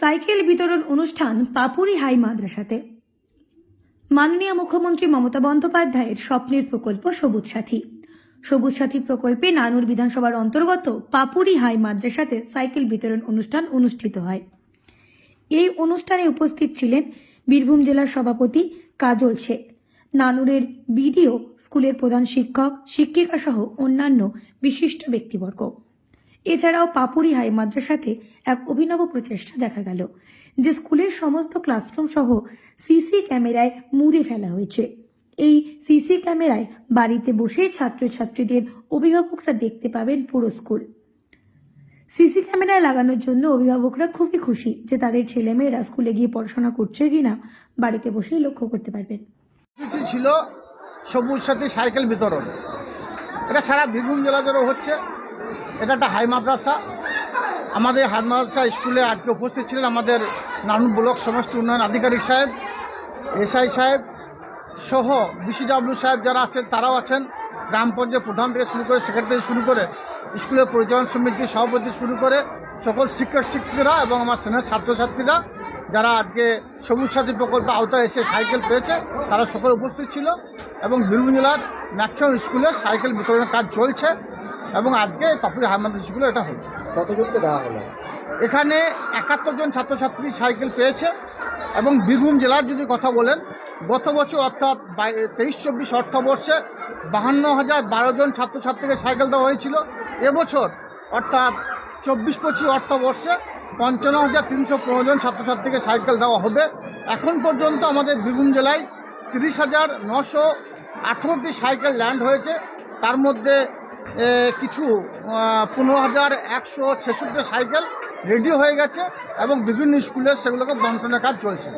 Cycle বিতরণ অনুষ্ঠান পাপুরি high মাদ্রাসাতে। মাননীয় মুখ্যমন্ত্রী মমতা বন্দ্যোপাধ্যায়ের স্বপ্নের প্রকল্প সবুজ সাথী। সবুজ সাথী প্রকল্পে নানুর বিধানসভার অন্তর্গত পাপুরি হাই মাদ্রাসাতে সাইকেল বিতরণ অনুষ্ঠান অনুষ্ঠিত হয়। এই অনুষ্ঠানে উপস্থিত ছিলেন বীরভূম জেলার সভাপতি কাজল শেখ, নানুরের বিডিও স্কুলের প্রধান শিক্ষক শিক্ষিকা সহ অন্যান্য বিশিষ্ট ব্যক্তিবর্গ। এছাড়াও পাপুরি হাই মাদ্রাসাতে এক অভিনব প্রচেষ্টা দেখা গেল, যে স্কুলের সমস্ত ক্লাসরুম সহ সিসি ক্যামেরায় মুড়ে ফেলা হয়েছে। এই সিসি ক্যামেরায় বাড়িতে বসে ছাত্রছাত্রীদের অভিভাবকরা দেখতে পাবেন পুরো স্কুল। সিসি ক্যামেরায় লাগানোর জন্য অভিভাবকরা খুবই খুশি যে তাদের ছেলেমেয়েরা স্কুলে গিয়ে পড়াশোনা করছে কিনা বাড়িতে বসেই লক্ষ্য করতে পারবেন। কিছু ছিল সবুজ সাথী সাইকেল বিতরণ। এটা সারা বীরভূম জেলা জুড়ে হচ্ছে। এটা একটা হাই মাদ্রাসা। আমাদের হাই মাদ্রাসা স্কুলে আজকে উপস্থিত ছিলেন আমাদের নানু ব্লক সমষ্টি উন্নয়ন আধিকারিক সাহেব, এসআই সাহেব সহ বিসিডাব্লিউ সাহেব যারা আছেন, তারাও আছেন। গ্রাম পঞ্চায়েত প্রধান থেকে শুরু করে সেক্রেটারি শুরু করে স্কুলের পরিচালন সমিতির সভাপতি শুরু করে সকল শিক্ষক শিক্ষিকারা এবং আমার সেনের ছাত্রছাত্রীরা যারা আজকে সবুজ সাথী প্রকল্পে আওতায় এসে সাইকেল পেয়েছে, তারা সকলে উপস্থিত ছিল এবং বীরভূম জেলার ম্যাক্সিমাম স্কুলে সাইকেল বিতরণের কাজ চলছে। এবং আজকে পাপুরি হাইমাদ্রাস স্কুলে এটা হয়েছে কতজনকে দেওয়া হলো? এখানে একাত্তর জন ছাত্রছাত্রী সাইকেল পেয়েছে এবং বীরভূম জেলার যদি কথা বলেন গত বছর অর্থাৎ তেইশ চব্বিশ অর্থবর্ষে বাহান্ন হাজার বারো জন ছাত্রছাত্রীকে সাইকেল দেওয়া হয়েছিল। এবছর অর্থাৎ চব্বিশ পঁচিশ অর্থবর্ষে পঞ্চান্ন হাজার তিনশো পনেরো জন ছাত্রছাত্রীকে সাইকেল দেওয়া হবে। এখন পর্যন্ত আমাদের বীরভূম জেলায় তিরিশ হাজার নশো আঠেরোটি সাইকেল ল্যান্ড হয়েছে। তার মধ্যে কিছু পনেরো হাজার একশো ছেষট্টি সাইকেল রেডি হয়ে গেছে এবং বিভিন্ন স্কুলে সেগুলোকে বন্টনের কাজ চলছে।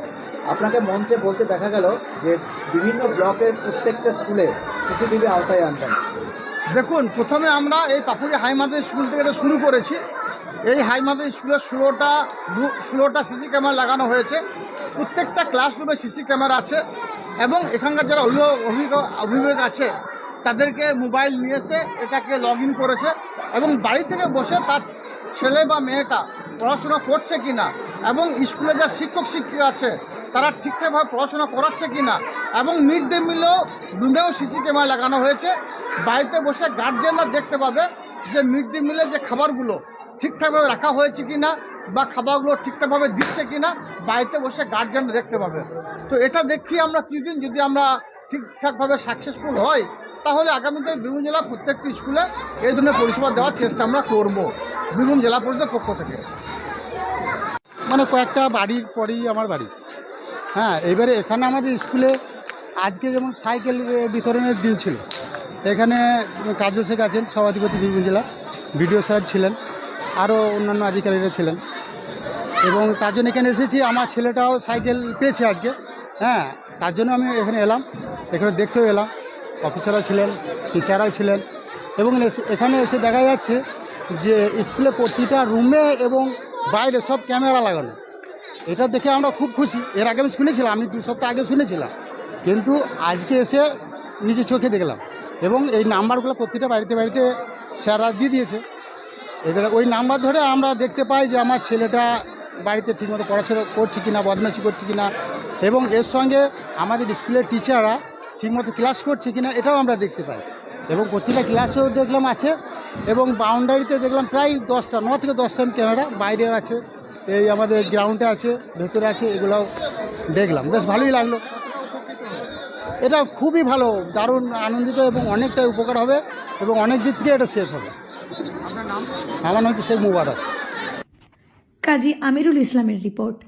আপনাকে মঞ্চে বলতে দেখা গেল যে বিভিন্ন ব্লকের প্রত্যেকটা স্কুলে সিসিটিভি আওতায় আনবেন দেখুন প্রথমে আমরা এই পাপুরি হাই মাদ্রাস স্কুল থেকে এটা শুরু করেছি। এই হাই মাদ্রাস স্কুলে ষোলোটা ষোলোটা সিসি ক্যামেরা লাগানো হয়েছে। প্রত্যেকটা ক্লাসরুমে সিসি ক্যামেরা আছে এবং এখানকার যারা অভিভাবক অভিভাবক আছে তাদেরকে মোবাইল নিয়ে এসে এটাকে লগ করেছে এবং বাড়ি থেকে বসে তার ছেলে বা মেয়েটা পড়াশোনা করছে কিনা এবং স্কুলে যা শিক্ষক শিক্ষিকা আছে, তারা ঠিকঠাকভাবে পড়াশোনা করাচ্ছে কিনা এবং মিড ডে মিলেও রুমেও সিসি ক্যামেরা লাগানো হয়েছে। বাড়িতে বসে গার্জেনরা দেখতে পাবে যে মিড ডে মিলে যে খাবারগুলো ঠিকঠাকভাবে রাখা হয়েছে কি না বা খাবারগুলো ঠিকঠাকভাবে দিচ্ছে কি না বাড়িতে বসে গার্জেনরা দেখতে পাবে। তো এটা দেখি আমরা কিছুদিন যদি আমরা ঠিকঠাকভাবে সাকসেসফুল হয় তাহলে আগামীতে বীরভূম জেলা প্রত্যেকটি স্কুলে এই ধরনের পরিষেবা দেওয়ার চেষ্টা আমরা করব বীরভূম জেলা পরিষদের পক্ষ থেকে। মানে কয়েকটা বাড়ির পরেই আমার বাড়ি। হ্যাঁ এবারে এখানে আমাদের স্কুলে আজকে যেমন সাইকেল বিতরণের দিন ছিল, এখানে কার্য শেখ আছেন, সভাধিপতি বীরভূম জেলা বিডিও সাহেব ছিলেন, আরও অন্যান্য আধিকারিকরা ছিলেন এবং তার জন্য এখানে এসেছি। আমার ছেলেটাও সাইকেল পেয়েছে আজকে। হ্যাঁ তার জন্য আমি এখানে এলাম, এখানে দেখতেও এলাম। অফিসাররা ছিলেন টিচাররাও ছিলেন এবং এখানে এসে দেখা যাচ্ছে যে স্কুলে প্রতিটা রুমে এবং বাইরে সব ক্যামেরা লাগানো। এটা দেখে আমরা খুব খুশি। এর আগে আমি শুনেছিলাম, আমি দু সপ্তাহ আগে শুনেছিলাম। কিন্তু আজকে এসে নিজে চোখে দেখলাম এবং এই নাম্বারগুলো প্রতিটা বাড়িতে বাড়িতে স্যাররা দিয়ে দিয়েছে। এবারে ওই নাম্বার ধরে আমরা দেখতে পাই যে আমার ছেলেটা বাড়িতে ঠিকমতো পড়াশোনা করছে কিনা, বদমাশি করছে কিনা এবং এর সঙ্গে আমাদের স্কুলের টিচাররা ঠিকমতো ক্লাস করছে কিনা এটাও আমরা দেখতে পাই। এবং প্রতিটা ক্লাসেও দেখলাম আছে এবং বাউন্ডারিতে দেখলাম প্রায় দশটা ন থেকে দশটা ক্যামেরা বাইরে আছে এই আমাদের গ্রাউন্ডে আছে ভেতরে আছে এগুলোও দেখলাম। বেশ ভালোই লাগল। এটা খুবই ভালো দারুণ আনন্দিত এবং অনেকটাই উপকার হবে এবং অনেক দিক থেকে এটা সেফ হবে। আমার নাম হচ্ছে শেখ মুবারক। কাজী আমিরুল ইসলামের রিপোর্ট